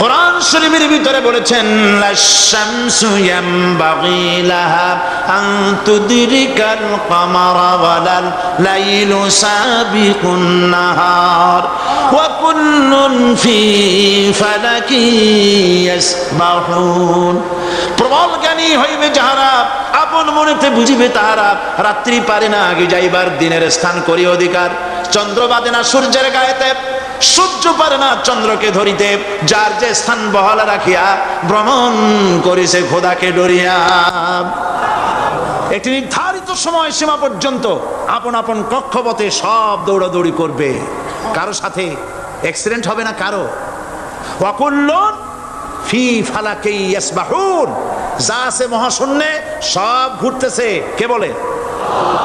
কোরআন শরীফের ভিতরে বলেছেন লাশামসু ইয়ামবাগি লাহা আন তুদরিকাল কামারা ওয়ালাল লাইলু সাবিকুন নাহার। ওয়া কুল্লুন ফি ফালাকি ইয়াসবাহুন। প্রবল জ্ঞানী হইবে যাহারা, আপন মনেতে বুঝিবে তাহারা, রাত্রি পারে না আগে যাইবার দিনের স্থান করি অধিকার। চন্দ্র বাদে না সূর্যের গায়েতে সূর্য পারে না চন্দ্রকে ধরিতে, যার যে স্থান বহাল রাখিয়া ভ্রমণ করিছে খোদাকে ডরিয়া। একটি নির্ধারিত সময় সীমা পর্যন্ত আপন আপন কক্ষপথে সব দৌড়াদৌড়ি করবে। কারও সাথে অ্যাক্সিডেন্ট হবে না কারও? ওয়াকুল্লুন ফি ফালাকে ইয়াসবাহুন। যা আছে মহাশূন্যে সব ঘুরতেছে। কে বলে?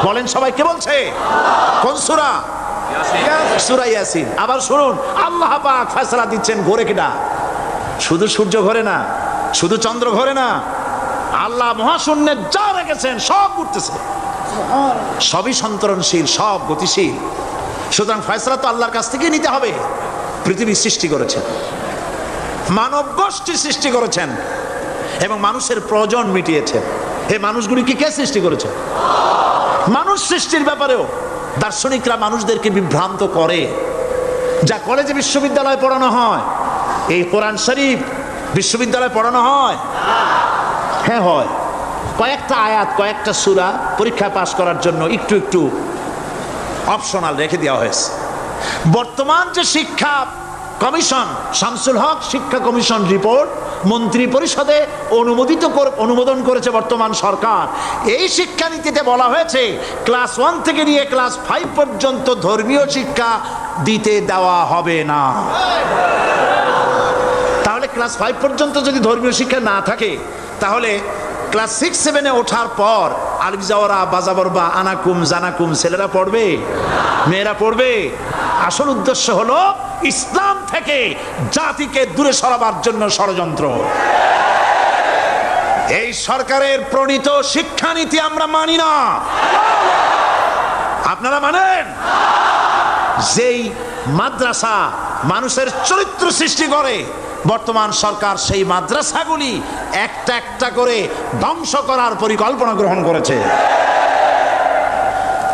বলেন সবাই, কে বলছে? কোন সূরা? সূরা ইয়াসিন। আবার শুনুন, আল্লাহ পাক ফয়সালা দিচ্ছেন ঘোরে কিনা? শুধু সূর্য ঘোরে না, শুধু চন্দ্র ঘোরে না, আল্লাহ মহাশূন্যে যা রেখেছেন, সব ঘুরতেছে। সবই সন্তরণশীল, সব গতিশীল। সুতরাং ফয়সলা তো আল্লাহর কাছ থেকেই নিতে হবে। পৃথিবী সৃষ্টি করেছেন। মানব গোষ্ঠী সৃষ্টি করেছেন। এবং মানুষের প্রয়োজন মিটিয়েছেন। এই মানুষগুলিকে কে সৃষ্টি করেছে? মানুষ সৃষ্টির ব্যাপারেও। দার্শনিকরা মানুষদেরকে বিভ্রান্ত করে। যা কলেজে বিশ্ববিদ্যালয়ে পড়ানো হয়, এই কোরআন শরীফ বিশ্ববিদ্যালয়ে পড়ানো হয়? হ্যাঁ হয়। কয়েকটা আয়াত, কয়েকটা সুরা পরীক্ষা পাশ করার জন্য একটু একটু অপশনাল রেখে দেওয়া হয়েছে। বর্তমান যে শিক্ষা কমিশন, শামসুল হক শিক্ষা কমিশন রিপোর্ট মন্ত্রী পরিষদে অনুমোদিত অনুমোদন করেছে বর্তমান সরকার। এই শিক্ষানীতিতে বলা হয়েছে ক্লাস ওয়ান থেকে নিয়ে ক্লাস ফাইভ পর্যন্ত ধর্মীয় শিক্ষা দিতে দেওয়া হবে না। তাহলে ক্লাস ফাইভ পর্যন্ত যদি ধর্মীয় শিক্ষা না থাকে, তাহলে ক্লাস সিক্স সেভেনে ওঠার পর আরবি যাওয়ারা বাজাবর বা আনাকুম, জানাকুম, ছেলেরা পড়বে? মেয়েরা পড়বে? আসল উদ্দেশ্য হলো ইসলাম থেকে জাতিকে দূরে সরাবার জন্য ষড়যন্ত্র। এই সরকারের প্রণীত শিক্ষানীতি আমরা মানি না। আপনারা মানেন? যেই মাদ্রাসা মানুষের চরিত্র সৃষ্টি করে, বর্তমান সরকার সেই মাদ্রাসাগুলি একটা একটা করে ধ্বংস করার পরিকল্পনা গ্রহণ করেছে।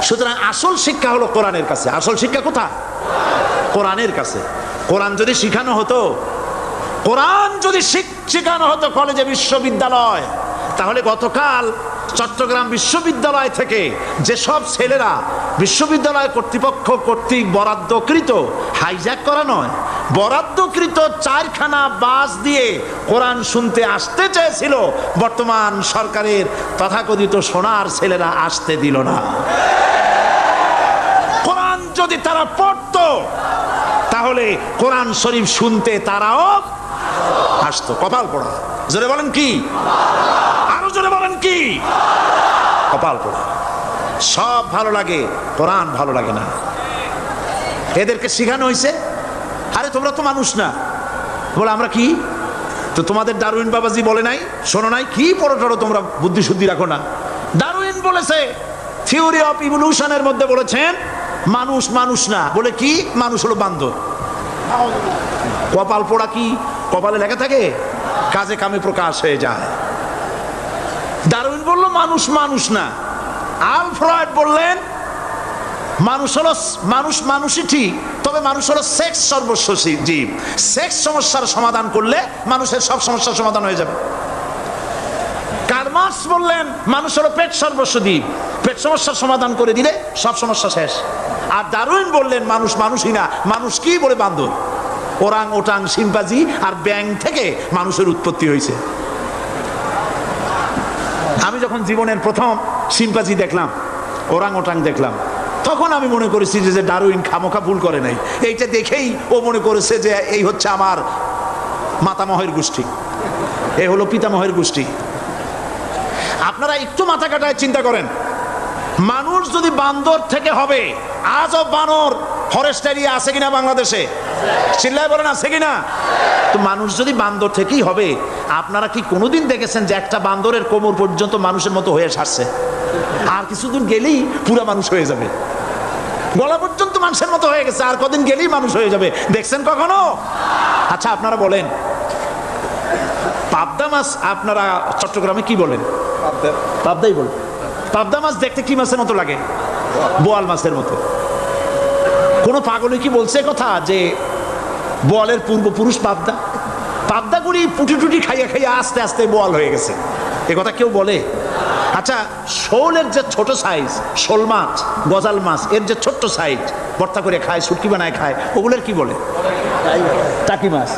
সুতরাং আসল শিক্ষা হলো কোরআনের কাছে। আসল শিক্ষা কোথায়? কোরআনের কাছে। কোরআন যদি শিখানো হতো, কোরআন যদি শিখ- শেখানো হতো কলেজে বিশ্ববিদ্যালয়, তাহলে গতকাল চট্টগ্রাম বিশ্ববিদ্যালয় থেকে যেসব ছেলেরা বিশ্ববিদ্যালয় কর্তৃপক্ষ কর্তৃক বরাদ্দকৃত হাইজ্যাক করা নয়, বরাদ্দকৃত চারখানা বাস দিয়ে কোরআন শুনতে আসতে চেয়েছিল, বর্তমান সরকারের তথাকথিত সোনার ছেলেরা আসতে দিল না। যদি তারা পড়তো, তাহলে কোরআন শরীফ শুনতে তারাও আসতো কপাল পড়া। জোরে বলেন কি? আরও জোরে বলেন কি? কপাল পড়া। সব ভালো লাগে, কোরআন ভালো লাগে না। এদেরকে শেখানো হয়েছে আরে তোমরা তো মানুষ না। বলে, আমরা কি? তো তোমাদের দারুইন বাবাজি বলে নাই, শোনো নাই, কি টড়ো তোমরা বুদ্ধি শুদ্ধি রাখো না। দারুইন বলেছে থিওরি অফ ইভলিউশনের মধ্যে বলেছেন মানুষ মানুষ না। বলে কি? মানুষ হলো বান্দর। কপাল পোড়া কি? কপালে লেখা থাকে? কাজে কামে প্রকাশ হয়ে যায়। দারুইন বলল, মানুষ মানুষ না। আল ফ্রয়েড বললেন, মানুষ হলো মানুষ মানুষই ঠিক, তবে মানুষ হলো সেক্স সর্বস্ব জীব। সেক্স সমস্যার সমাধান করলে মানুষের সব সমস্যার সমাধান হয়ে যাবে। কার্মার্স বললেন, মানুষ হলো পেট সর্বস্ব দ্বীপ পেট সমস্যার সমাধান করে দিলে সব সমস্যা শেষ। আর দারুইন বললেন, মানুষ মানুষই না। মানুষ কি বলে বান্ধব? ওরাং ওটাং সিম্পাজি আর ব্যাং থেকে মানুষের উৎপত্তি হয়েছে। আমি যখন জীবনের প্রথম সিম্পাজি দেখলাম, ওরাং ওটাং দেখলাম, তখন আমি মনে করেছি যে ডারুইন খামোখা ভুল করে নাই। এইটা দেখেই ও মনে করেছে যে, এই হচ্ছে আমার মাতামহের গোষ্ঠী। এ হলো পিতামহের গোষ্ঠী। আপনারা একটু মাথা কাটায় চিন্তা করেন। মানুষ যদি বান্দর থেকে হবে আজও বানর ফরেস্ট এরিয়া আছে কিনা বাংলাদেশে? চিল্লায় বলেন আছে কিনা? তো মানুষ যদি বান্দর থেকেই হবে আপনারা কি কোনোদিন দেখেছেন যে একটা বান্দরের কোমর পর্যন্ত মানুষের মতো হয়ে সারছে? আর কিছুদিন গেলেই পুরা মানুষ হয়ে যাবে। গলা পর্যন্ত মানুষের মতো হয়ে গেছে আর কদিন গেলেই মানুষ হয়ে যাবে। দেখছেন কখনো? আচ্ছা আপনারা বলেন। পাবদা মাছ আপনারা চট্টগ্রামে কি বলেন? পাবদাই বলেন। পাবদা মাছ দেখতে কি মাছের মতো লাগে? বোয়াল মাছের মতো। কোন পাগলে কি বলছে কথা যে বোয়ালের পূর্বপুরুষ পাবদা? পাবদাগুলি পুটি টুটি খাইয়া খাইয়া আস্তে আস্তে বোয়াল হয়ে গেছে। এ কথা কেউ বলে? আচ্ছা শোলের যে ছোট সাইজ শোল মাছ, গজাল মাছ, এর যে ছোট্ট সাইজ ভর্তা করে খায় শুটকি বানায় খায়, ওগুলোর কি বলে? টাকি মাছ।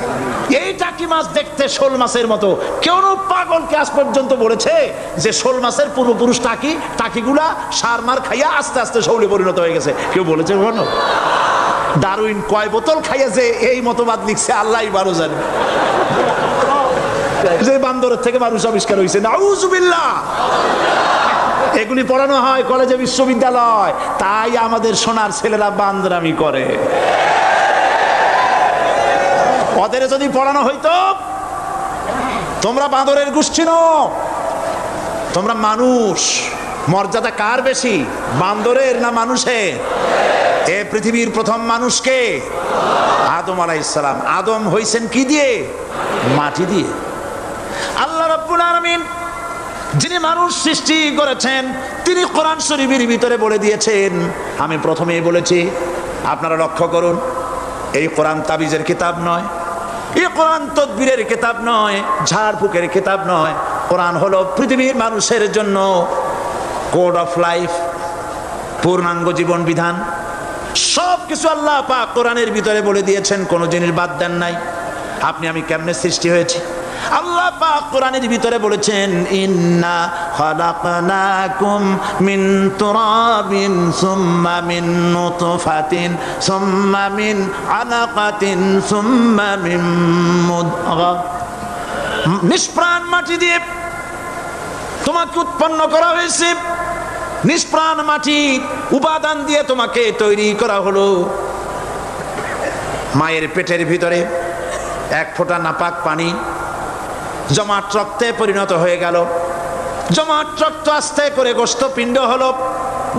এই টাকি মাছ দেখতে শোল মাছের মতো। কেউ পাগলকে আজ পর্যন্ত বলেছে যে শোল মাছের পূর্বপুরুষ টাকি, টাকিগুলা সার মার খাইয়া আস্তে আস্তে শৌলে পরিণত হয়ে গেছে। কেউ বলেছে কখনো ডারউইন কয় বোতল খাইয়া যে এই মতবাদ লিখছে আল্লাহ বারো জানে। যে বান্দরের থেকে মানুষ আবিষ্কার হয়েছে নাউজুবিল্লাহ। এগুলি পড়ানো হয় কলেজে বিশ্ববিদ্যালয়। তাই আমাদের সোনার ছেলেরা বান্দরামি করে। ওদের যদি পড়ানো হইতো, তোমরা বাঁদরের গোষ্ঠী নো তোমরা মানুষ। মর্যাদা কার বেশি, বান্দরের না মানুষের? এ পৃথিবীর প্রথম মানুষকে আদম আলাইসালাম আদম হইছেন কি দিয়ে? মাটি দিয়ে। আল্লাহ রাব্বুল আলামিন যিনি মানুষ সৃষ্টি করেছেন, তিনি কোরআন শরীফের ভিতরে বলে দিয়েছেন। আমি প্রথমেই বলেছি, আপনারা লক্ষ্য করুন, এই কোরআন তাবিজের কিতাব নয়। এই কোরআন তদবীরের কেতাব নয় ঝাড়ফুকের কেতাব নয়। কোরআন হলো পৃথিবীর মানুষের জন্য কোড অফ লাইফ, পূর্ণাঙ্গ জীবন বিধান। সব কিছু আল্লাহ পাক কোরআনের ভিতরে বলে দিয়েছেন, কোনো জিনিস বাদ দেন নাই। আপনি আমি কেমনে সৃষ্টি হয়েছি? আল্লাহ পাক কোরআনের ভিতরে বলেছেন, ইন্না খালাকনাকুম মিন তুরাবিন সুম্মা মিন নুতফাতিন, সুম্মা মিন আলাকাতিন, সুম্মা মিন মুদগা। নিষ্প্রাণ মাটি দিয়ে তোমাকে উৎপন্ন করা হয়েছে। নিষ্প্রাণ মাটি উপাদান দিয়ে তোমাকে তৈরি করা হলো। মায়ের পেটের ভিতরে এক ফোঁটা নাপাক পানি জমাট রক্তে পরিণত হয়ে গেল। জমাট রক্ত আস্তে করে গোস্ত পিণ্ড হলো।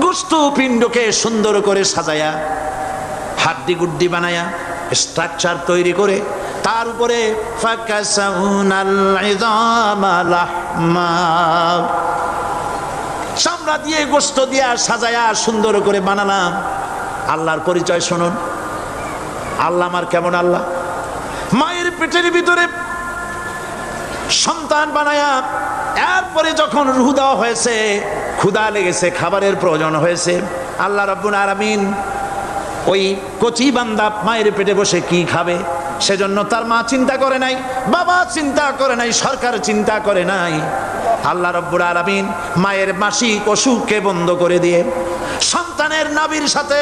গোস্ত পিণ্ডকে সুন্দর করে সাজায়া, হাড্ডি গুড্ডি বানায়া স্ট্রাকচার তৈরি করে, তার উপরে চামড়া দিয়ে গোস্ত দিয়া সাজায়া সুন্দর করে বানালাম। আল্লাহর পরিচয় শুনুন। আল্লাহ আমার কেমন আল্লাহ? মায়ের পেটের ভিতরে সন্তান বানায়া, এরপরে যখন রুহ দেওয়া হয়েছে ক্ষুদা লেগেছে, খাবারের প্রয়োজন হয়েছে, আল্লাহ রব্বুল আলামিন ওই কচি বান্দা মায়ের পেটে বসে কি খাবে? সেজন্য তার মা চিন্তা করে নাই, বাবা চিন্তা করে নাই, সরকার চিন্তা করে নাই। আল্লাহ রব্বুর আলামিন মায়ের মাসিক অসুখকে বন্ধ করে দিয়ে, সন্তানের নাবির সাথে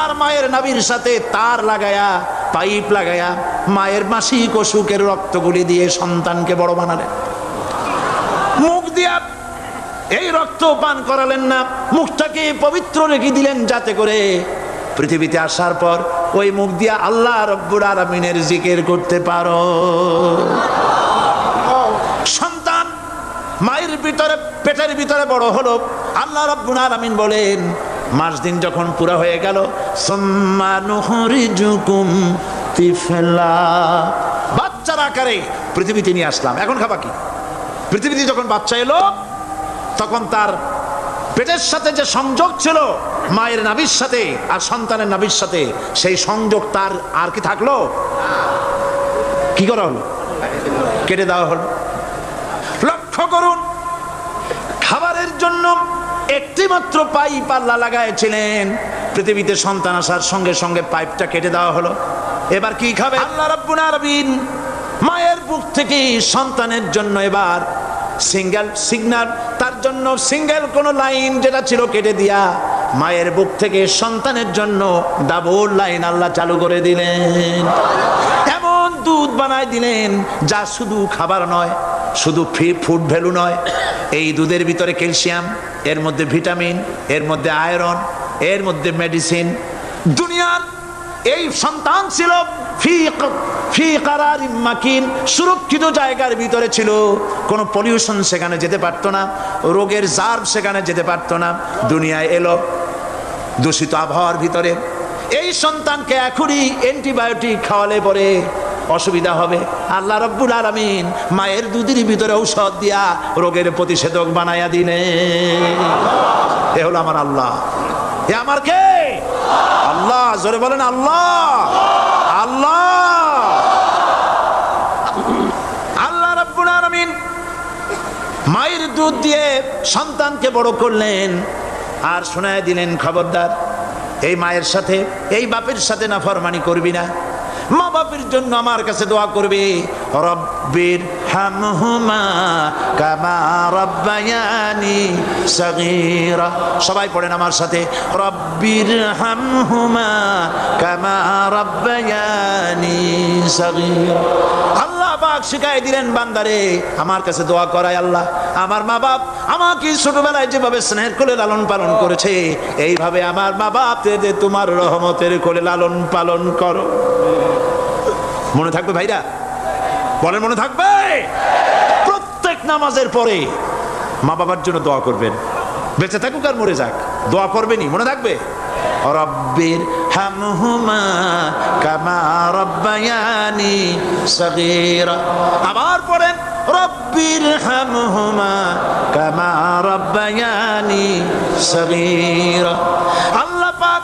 আর মায়ের নাবির সাথে তার লাগায়া পাইপ লাগায়া মায়ের মাসিক অসুখের রক্তগুলি দিয়ে সন্তানকে বড় বানালেন। মুখ দিয়া এই রক্ত পান করালেন না, মুখটাকে পবিত্র রেখে দিলেন যাতে করে পৃথিবীতে আসার পর ওই মুখ দিয়া আল্লাহ রব্বুর আলমিনের জিকের করতে পারো। সন্তান মায়ের ভিতরে, পেটের ভিতরে বড় হলো। আল্লাহ রব্বুল আলামিন বলেন মাস দিন যখন পুরা হয়ে গেল বাচ্চার আকারে পৃথিবীতে নিয়ে আসলাম। এখন খাবা কি? পৃথিবীতে যখন বাচ্চা এলো, তখন তার পেটের সাথে যে সংযোগ ছিল, মায়ের নাভির সাথে আর সন্তানের নাভির সাথে, সেই সংযোগ তার আর কি থাকল? কি করা হলো? কেটে দেওয়া হলো। লক্ষ্য করুন, খাবারের জন্য একটি মাত্র পাইপ আল্লাহ লাগাইছিলেন। পৃথিবীতে সন্তান আসার সঙ্গে সঙ্গে পাইপটা কেটে দেওয়া হলো। এবার কি খাবে? আল্লাহ রাব্বুল আলামিন মায়ের বুক থেকে সন্তানের জন্য এবার সিঙ্গেল সিগন্যাল, তার জন্য সিঙ্গেল কোন লাইন যেটা ছিল কেটে দিয়া মায়ের বুক থেকে সন্তানের জন্য ডাবল লাইন আল্লাহ চালু করে দিলেন। এমন দুধ বানায় দিলেন যা শুধু খাবার নয়, শুধু ফুড ভ্যালু নয়, এই দুধের ভিতরে ক্যালসিয়াম এর মধ্যে ভিটামিন, এর মধ্যে আয়রন, এর মধ্যে মেডিসিন। দুনিয়ার এই সন্তান ছিল সুরক্ষিত জায়গার ভিতরে ছিল। কোনো পলিউশন সেখানে যেতে পারতো না, রোগের জার্ভ সেখানে যেতে পারতো না। দুনিয়ায় এলো দূষিত আবহাওয়ার ভিতরে। এই সন্তানকে এখনই অ্যান্টিবায়োটিক খাওয়ালে পরে অসুবিধা হবে। আল্লাহ রব্বুল আলমিন মায়ের দুধের ভিতরে ঔষধ দিয়া রোগের প্রতিষেধক বানাইয়া দিনে। এ হলো আমার আল্লাহ। এ আমার কে? আল্লাহ, জোরে বলেন আল্লাহ। আল্লাহ। আল্লাহ রব্বুল আলামিন মায়ের দুধ দিয়ে সন্তানকে বড় করলেন। আর শোনায় দিলেন খবরদার, এই মায়ের সাথে, এই বাপের সাথে না ফরমানি করবি না। মা বাপের জন্য আমার কাছে দোয়া করবে, রব্বির হামহুমা কামা রব্বায়ানি সগীরা। সবাই পড়েন আমার সাথে, রব্বির হামহুমা কামা রব্বায়ানি সগীরা। আল্লাহ পাক শিখাই দিলেন বান্দারে, আমার কাছে দোয়া করায় আল্লাহ। আমার মা বাপ আমাকে ছোটবেলায় যেভাবে স্নেহের কোলে লালন পালন করেছে, এইভাবে আমার মা বাপদের তোমার রহমতের কোলে লালন পালন করো। মনে থাকবে ভাইরা? বলেন, মনে থাকবে? প্রত্যেক নামাজের পরে মা বাবার জন্য দোয়া করবেন। বেঁচে থাকুক আর মরে যাক। দোয়া করবেনই মনে থাকবে? রব্বির হামহুমা কামা রব্বায়ানি সগীরা। আবার পড়েন, রব্বির হামহুমা কামা রব্বায়ানি সগীরা। আল্লাহ পাক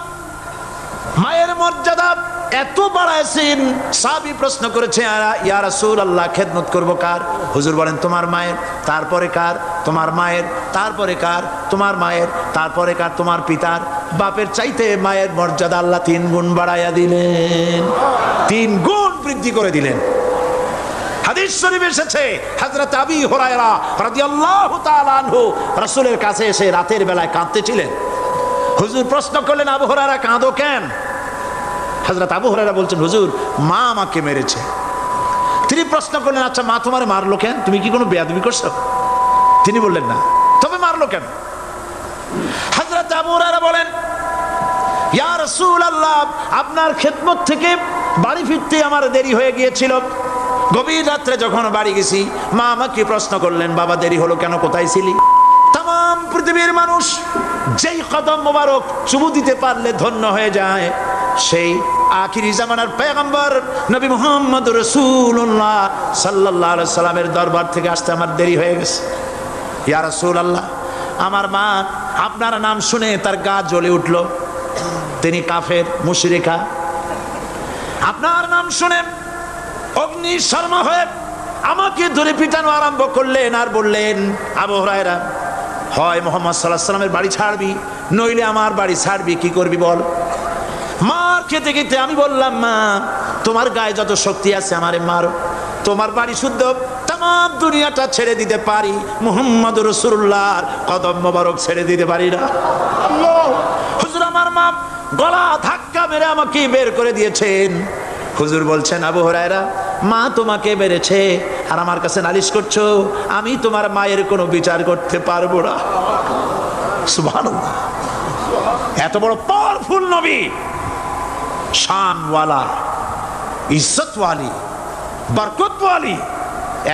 মায়ের মর্যাদা এত বাড়াইছেন? সাবি প্রশ্ন করেছে ইয়া রাসূল আল্লাহ খেদমত করব কার? হুজুর বলেন, তোমার মায়ের, তারপরে কার? তোমার মায়ের, তারপরে কার? তোমার মায়ের, তারপরে কার? তোমার পিতার, বাপের চাইতে মায়ের মর্যাদা আল্লাহ তিন গুণ বাড়াইয়া দিলেন। তিন গুণ বৃদ্ধি করে দিলেন। হাদিস এসেছে আবি রাসূলের কাছে এসে রাতের বেলায় কাঁদতেছিলেন হুজুর প্রশ্ন করলেন, আবু হুরায়রা, কাঁদো কেন? হযরত আবু হুরায়রা বলছেন, হুজুর, মা আমাকে মেরেছে। তিনি প্রশ্ন করলেন আচ্ছা মা তোমার মারলো কেন? তুমি কি কোনো বেয়াদবি করছ? তিনি বললেন, না। তবে মারলো কেন? হযরত আবু হুরায়রা বলেন, ইয়া রাসূলুল্লাহ, আপনার খেদমত থেকে বাড়ি ফিরতে আমার দেরি হয়ে গিয়েছিল। গভীর রাত্রে যখন বাড়ি গেছি, মা আমাকে প্রশ্ন করলেন, বাবা, দেরি হলো কেন? কোথায় ছিলি? তাম পৃথিবীর মানুষ যেই কদম মোবারক চুমু দিতে পারলে ধন্য হয়ে যায়। সেই আখিরি জামানার পেগম্বর নবী মোহাম্মদ রসুল্লাহ সাল্লাহ সাল্লামের দরবার থেকে আসতে আমার দেরি হয়ে গেছে। ইয়া রসুল আল্লাহ আমার মা আপনার নাম শুনে তার গা জ্বলে উঠল। তিনি কাফের, মুশরিকা। আপনার নাম শুনে অগ্নি শর্মা হয়ে আমাকে ধরে পিটানো আরম্ভ করলেন আর বললেন, আবু হরায়রা, হয় মোহাম্মদ সাল্লাহ সাল্লামের বাড়ি ছাড়বি, নইলে আমার বাড়ি ছাড়বি, কি করবি বল? খেতে খেতে আমি বললাম, মা, তোমার গায়ে যত শক্তি আছে আমারে মারো। তোমার বাড়ি শুদ্ধ তাম দুনিয়াটা ছেড়ে দিতে পারি। মোহাম্মদ রসুল্লাহর কদম মোবারক ছেড়ে দিতে পারি না। হুজুর আমার মা গলা ধাক্কা মেরে আমাকে বের করে দিয়েছেন। হুজুর বলছেন, আবু হরায়রা, মা তোমাকে বেড়েছে আর আমার কাছে নালিশ করছ, আমি তোমার মায়ের কোনো বিচার করতে পারব না। এত বড় পাওয়ারফুল নবী। শানওয়ালা, ইজ্জতওয়ালি, বরকতওয়ালি।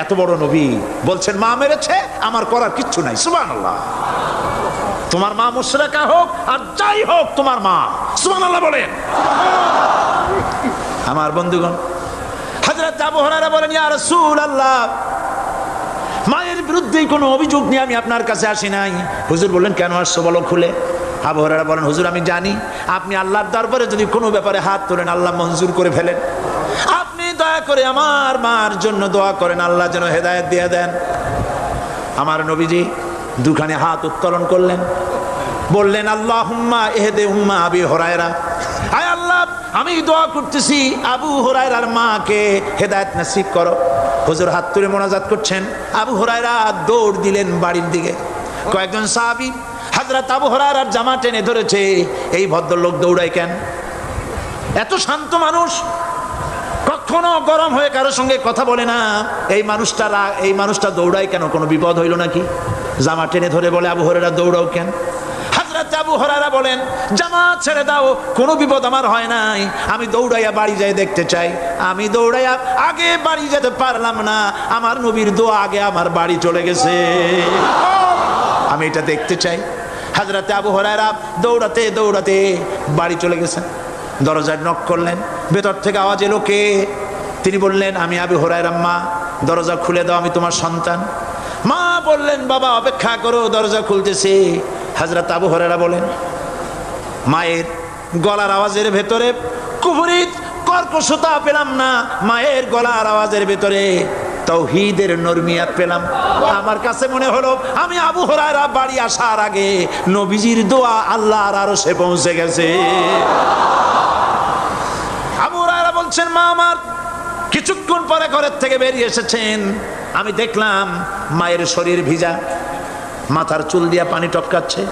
এত বড় নবী বলছেন, মা মেরেছে, আমার করার কিচ্ছু নাই। সুবহানাল্লাহ। তোমার মা মুশরাকা হোক আর যাই হোক, তোমার মা। সুবহানাল্লাহ বলেন। আমার বন্ধুগণ, হযরত আবু হুরায়রা বলেন, ইয়া রাসূলুল্লাহ, মায়ের বিরুদ্ধে কোনো অভিযোগ নিয়ে আমি আপনার কাছে আসি নাই। হুজুর বললেন, কেন আসছো বলো খুলে? আবু হুরায়রা বলেন, হুজুর, আমি জানি আপনি আল্লাহর দরবারে যদি কোনো ব্যাপারে হাত তোলেন, আল্লাহ মঞ্জুর করে ফেলেন। আপনি দয়া করে আমার মার জন্য দোয়া করেন, আল্লাহ যেন হেদায়েত দিয়ে দেন। আমার নবীজি দুখানে হাত উত্তোলন করলেন। বললেন আল্লাহ হুম্মা এহেদে হুম্মা আবি হরায়রা। আয় আল্লাহ, আমি দোয়া করতেছি, আবু হরায়রার মাকে হেদায়েত নসিব করো। হুজুর হাত তুলে মোনাজাত করছেন। আবু হরায়রা দৌড় দিলেন বাড়ির দিকে। কয়েকজন সাহাবী হাজরাত আবু আর জামা টেনে ধরেছে। এই ভদ্রলোক দৌড়ায় কেন? এত শান্ত মানুষ। কখনো গরম হয়ে কারোর সঙ্গে কথা বলে না। এই মানুষটা এই মানুষটা দৌড়ায় কেন? কোনো বিপদ হইল নাকি? জামা টেনে ধরে বলে, আবু হরেরা দৌড়াও কেন? হাজরাত আবু হরারা বলেন, জামা ছেড়ে দাও, কোনো বিপদ আমার হয় নাই। আমি দৌড়াইয়া বাড়ি যাই দেখতে চাই। আমি দৌড়াইয়া আগে বাড়ি যেতে পারলাম না। আমার নবীর দোয়া আগে আমার বাড়ি চলে গেছে। আমি এটা দেখতে চাই। হাজরাতে আবু হরায়রা দৌড়াতে দৌড়াতে বাড়ি চলে গেছেন। দরজায় নক করলেন। ভেতর থেকে আওয়াজ এলো, কে? তিনি বললেন, আমি আবু হরাইর আম্মা দরজা খুলে দাও, আমি তোমার সন্তান। মা বললেন, বাবা, অপেক্ষা করো, দরজা খুলতেছে। হাজরত আবু হরেরা বলেন, মায়ের গলার আওয়াজের ভেতরে কুফরিত কর্কশতা পেলাম না। মায়ের গলার আওয়াজের ভেতরে তৌহিদের নরমিয়াত পেলাম। আমার কাছে মনে হলো, আমি আবু হরাইরা বাড়ি আসার আগে নবীজির দোয়া আল্লাহর আরও সে পৌঁছে গেছে। আবু হরাইরা বলছেন, মা আমার, কিছুক্ষণ পরে ঘরের থেকে বেরিয়ে এসেছেন। আমি দেখলাম মায়ের শরীর ভিজা, মাথার চুল দিয়া পানি টপকাচ্ছে।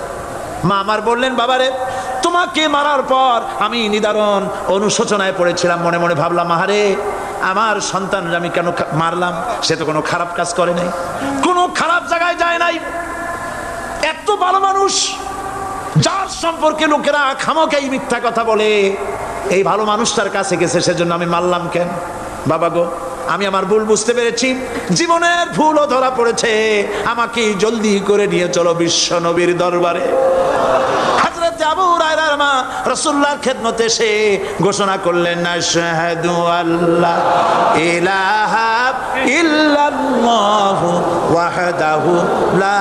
মা আমার বললেন, বাবারে, তোমাকে মারার পর আমি নিদারণ অনুশোচনায় পড়েছিলাম মনে মনে ভাবলাম, আহারে আমার সন্তান আমি কেন মারলাম? সে তো কোনো খারাপ কাজ করে নাই। কোনো খারাপ জায়গায় যায় নাই। এত ভালো মানুষ, যার সম্পর্কে লোকেরা খামোকেই মিথ্যা কথা বলে, এই ভালো মানুষটার কাছে গেছে, সেজন্য আমি মারলাম কেন? বাবা গো, আমি আমার ভুল বুঝতে পেরেছি। জীবনের ভুলও ধরা পড়েছে। আমাকে জলদি করে নিয়ে চলো বিশ্ব নবীর দরবারে। আবু হুরায়রার মা। রাসূলুল্লাহর খেদমতে এসে ঘোষণা করলেন, আশহাদু আল্লাহ ইলাহা ইল্লাল্লাহু ওয়াহদাহু লা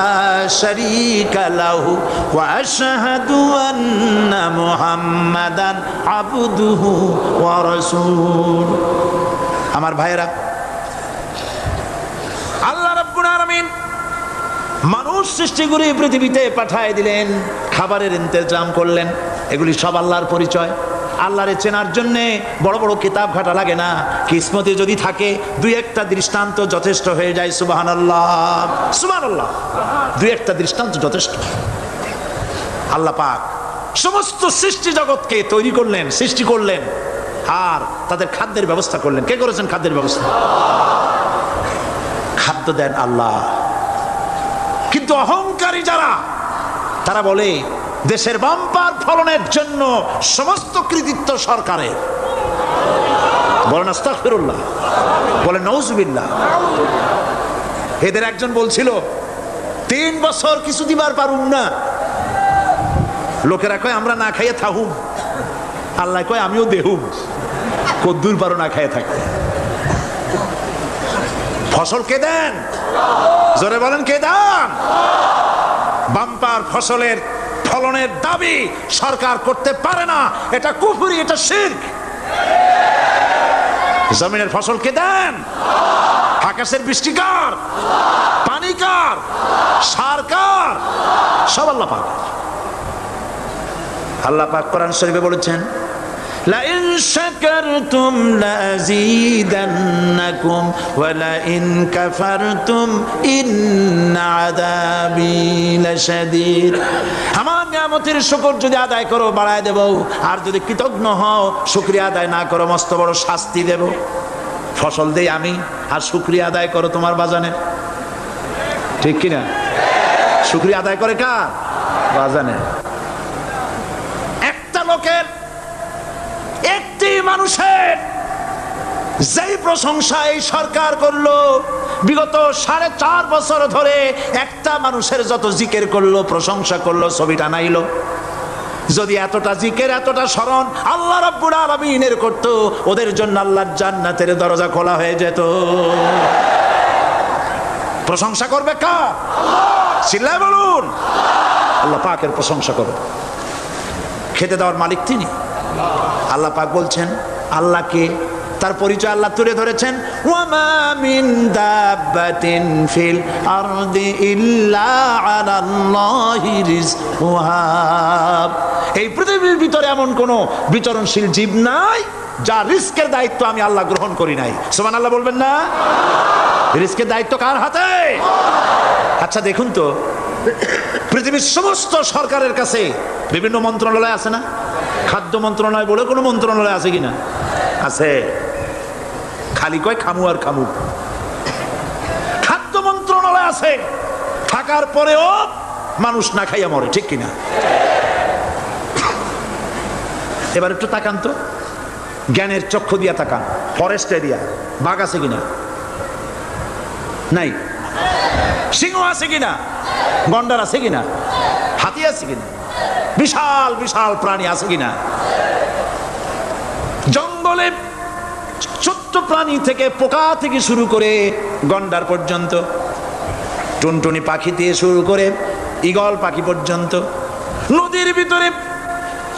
শারীকা লাহু ওয়া আশহাদু আন্না মুহাম্মাদান আবদুহু ওয়া রাসূল আমার ভাইয়েরা আল্লাহ রাব্বুল আলামিন মানুষ সৃষ্টি করে পৃথিবীতে পাঠায় দিলেন, খাবারের ইন্তজাম করলেন। এগুলি সব আল্লাহর পরিচয়। আল্লাহরে চেনার জন্য বড় বড় কিতাব ঘাটা লাগে না। কিসমতে যদি থাকে, দুই একটা দৃষ্টান্ত যথেষ্ট হয়ে যায় সুবাহান আল্লাহ সুবাহান আল্লাহ দুই একটা দৃষ্টান্ত যথেষ্ট। আল্লাহ পাক সমস্ত সৃষ্টি জগৎকে তৈরি করলেন, সৃষ্টি করলেন, আর তাদের খাদ্যের ব্যবস্থা করলেন। কে করেছেন খাদ্যের ব্যবস্থা? খাদ্য দেন আল্লাহ। কিন্তু অহংকারী যারা, তারা বলে, দেশের বাম্পার ফলনের জন্য সমস্ত কৃতিত্ব সরকারের। বলেন, আস্তাগফিরুল্লাহ, বলেন নওজুবিল্লাহ এদের একজন বলছিল, তিন বছর কিছু দিবার পারুম না। লোকেরা কয়, আমরা না খাইয়ে থাকুম। আল্লাহ কয়, আমিও দেহুম। কদ্দুর পারো না খাইয়ে থাকতে। ফসল কে দেন? জোরে বলেন, কে দান? বাম্পার ফসলের ফলনের দাবি সরকার করতে পারে না। এটা কুফুরি, এটা শির্ক। জমিনের ফসল কে দেন? আকাশের বৃষ্টিকার। পানিকার। সারকার। সব আল্লাহ পাক। আল্লাহ পাক কোরআন শরীফে বলেছেন لئن شكرتم لأزيدنكم ولئن كفرتم إن عذابي لشديد আমার নিয়ামতের শুকর যদি আদায় করো বাড়ায় দেব আর যদি কৃতজ্ঞ হও শুক্রিয়া আদায় না করো মস্ত বড় শাস্তি দেব ফসল দেই আমি আর শুক্রিয়া আদায় করো তোমার বাজানে ঠিক কিনা শুক্রিয়া আদায় করে কার বাজানে মানুষের যেই প্রশংসা এই সরকার করল, বিগত সাড়ে চার বছর ধরে একটা মানুষের যত জিকের করল, প্রশংসা করল, ছবিটা নাইলো। যদি এতটা জিকের, এতটা স্মরণ আল্লাহ রাব্বুল আলামিনের করতো, ওদের জন্য আল্লাহর জান্নাতের দরজা খোলা হয়ে যেত। প্রশংসা করবে কা চিল্লায় বলুন। আল্লাহ পাকের প্রশংসা করবে। খেতে দেওয়ার মালিক তিনি। আল্লাহ পাক বলছেন, আল্লাহকে তার পরিচয় আল্লাহ তুলে ধরেছেন ফিল ইল্লা এই পৃথিবীর ভিতরে এমন কোন বিচরণশীল জীব নাই, যা রিস্কের দায়িত্ব আমি আল্লাহ গ্রহণ করি নাই। সুবহান আল্লাহ বলবেন না? রিস্কের দায়িত্ব কার হাতে? আচ্ছা দেখুন তো, পৃথিবীর সমস্ত সরকারের কাছে বিভিন্ন মন্ত্রণালয় আছে না? খাদ্য মন্ত্রণালয় বলে কোনো মন্ত্রণালয় আছে কিনা? আছে। খালি কয় খামু আর খামু। খাদ্য মন্ত্রণালয় আছে। থাকার পরেও মানুষ না খাইয়া মরে, ঠিক কিনা? এবার একটু তাকান তো। জ্ঞানের চক্ষু দিয়া তাকান ফরেস্ট এরিয়া বাঘ আছে কিনা? নাই। সিংহ আছে কিনা? গন্ডার আছে কিনা আছে কিনা? বিশাল বিশাল প্রাণী আছে কিনা? জঙ্গলে ছোট্ট প্রাণী থেকে পোকা থেকে শুরু করে গন্ডার পর্যন্ত, টুনটুনি পাখি দিয়ে শুরু করে ঈগল পাখি পর্যন্ত, নদীর ভিতরে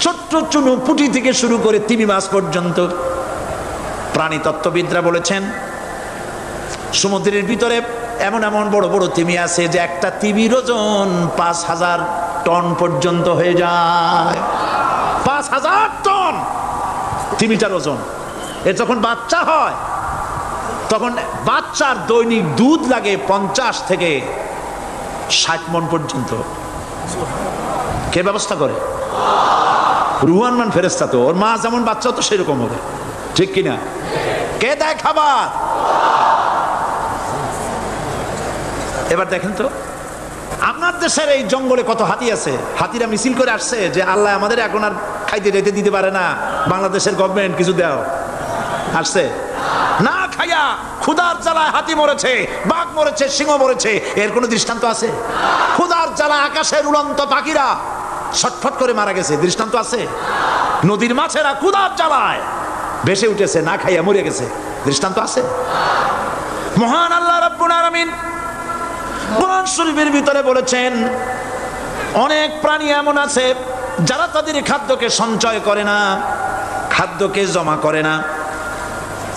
ছোট্ট চুনু পুঁটি থেকে শুরু করে তিমি মাছ পর্যন্ত, প্রাণী তত্ত্ববিদরা বলেছেন, সমুদ্রের ভিতরে এমন এমন বড় বড় তিমি আছে যে একটা তিমির ওজন পাঁচ হাজার টন পর্যন্ত হয়ে যায়। পাঁচ হাজার টন তিমিটার ওজন। এর যখন বাচ্চা হয়, তখন বাচ্চার দৈনিক দুধ লাগে পঞ্চাশ থেকে ষাট মন পর্যন্ত। কে ব্যবস্থা করে? রুহান মান ফেরেস্তা তো। ওর মা যেমন বাচ্চা, তো সেরকম হবে। ঠিক কিনা? কে দেয় খাবার? এবার দেখেন তো, আপনার দেশের এই জঙ্গলে কত হাতি আছে? হাতিরা মিছিল করে আসছে যে, আল্লাহ, আমাদের এখন আর খাইতে যাইতে দিতে পারে না। বাংলাদেশের গভর্নমেন্ট কিছু দাও। আসছে। না খাইয়া ক্ষুদার জ্বালায় হাতি মরেছে, বাঘ মরেছে, সিংহ মরেছে, এর কোনো দৃষ্টান্ত আছে? ক্ষুদার জ্বালায় আকাশের উড়ন্ত পাখিরা ছটফট করে মারা গেছে, দৃষ্টান্ত আছে? নদীর মাছেরা ক্ষুদার জ্বালায় ভেসে উঠেছে, না খাইয়া মরে গেছে, দৃষ্টান্ত আছে? মহান আল্লাহ রাব্বুল আলামিন কোরআন শরীফের ভিতরে বলেছেন, অনেক প্রাণী এমন আছে যারা তাদের খাদ্যকে সঞ্চয় করে না, খাদ্যকে জমা করে না,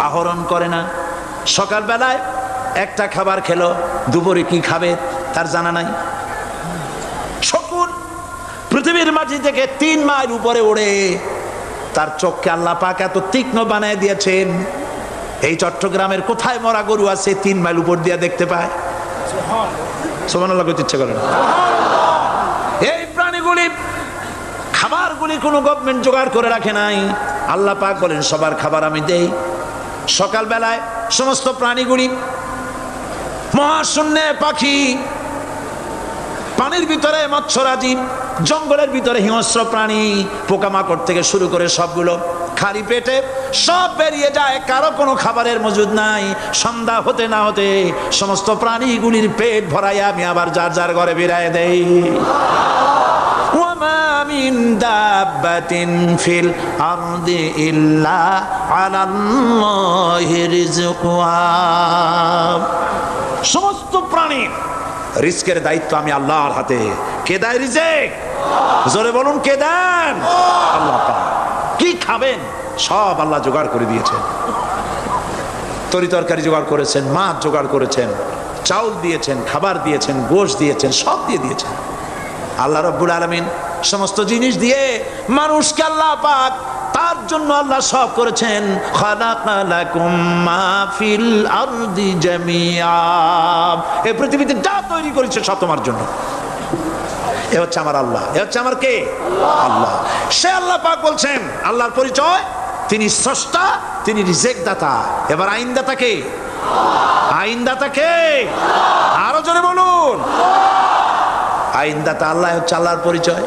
আহরণ করে না। সকালবেলায় একটা খাবার খেলো, দুপুরে কি খাবে তার জানা নাই। শকুন পৃথিবীর মাটি থেকে তিন মাইল উপরে ওড়ে, তার চোখকে আল্লাহ পাক এত তীক্ষ্ণ বানায় দিয়েছেন। এই চট্টগ্রামের কোথায় মরা গরু আছে তিন মাইল উপর দিয়ে দেখতে পায়? সোমান আল্লাহ করতে ইচ্ছে করে না। এই প্রাণীগুলি খাবারগুলি কোনো গভর্নমেন্ট জোগাড় করে রাখে নাই। আল্লাহ পাক বলেন, সবার খাবার আমি দেই। সকালবেলায় সমস্ত প্রাণীগুলি মহাশূন্যে পাখি, পানির ভিতরে মৎস্যরাজি, জঙ্গলের ভিতরে হিংস্র প্রাণী, পোকামাকড় থেকে শুরু করে সবগুলো খালি পেটে সব বেরিয়ে যায়, কারও কোনো খাবারের মজুদ নাই। সন্ধ্যা হতে না হতে সমস্ত প্রাণীগুলির পেট ভরাই আমি আবার যার যার ঘরে বেড়ায় দেই। ইল্লা সমস্ত প্রাণী রিস্কের দায়িত্ব আমি আল্লাহর হাতে। কে রিজেক? জোরে বলুন, কে দেন? আল্লাহ কি খাবেন? সব আল্লাহ জোগাড় করে দিয়েছেন। তরি তরকারি জোগাড় করেছেন, মাছ জোগাড় করেছেন, চাউল দিয়েছেন, খাবার দিয়েছেন, গোশ দিয়েছেন, সব দিয়ে দিয়েছেন। আল্লাহ রব্বুল আলমিন সমস্ত জিনিস দিয়ে মানুষকে আল্লাহ পাক তার জন্য আল্লাহ সব করেছেন। এই পৃথিবীতে যা তৈরি করেছে সব তোমার জন্য। এ হচ্ছে আমার আল্লাহ। এ হচ্ছে আমার কে? আল্লাহ। সে আল্লাহ পাক বলছেন আল্লাহর পরিচয় তিনি স্রষ্টা তিনি রিজেক দাতা এবার আইনদাতা কে? আইনদাতা কে? আরও জোরে বলুন। আইনদাতা আল্লাহ হচ্ছে আল্লাহর পরিচয়।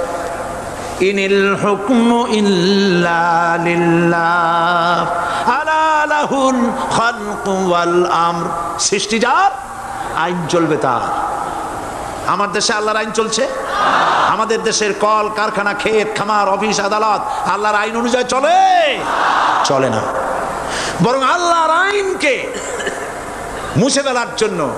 ইনিল হুকমু ইল্লা লিল্লাহ। আলা লাহুল খালকু ওয়াল আমর। সৃষ্টি যার আইন চলবে তার। আমার দেশে আল্লাহর আইন চলছে? আমাদের দেশের কল, কারখানা, ক্ষেত, খামার, অফিস, আদালত আল্লাহর আইন অনুযায়ী চলে। চলে না। বরং আল্লাহর আইনকে মুছে ফেলার জন্য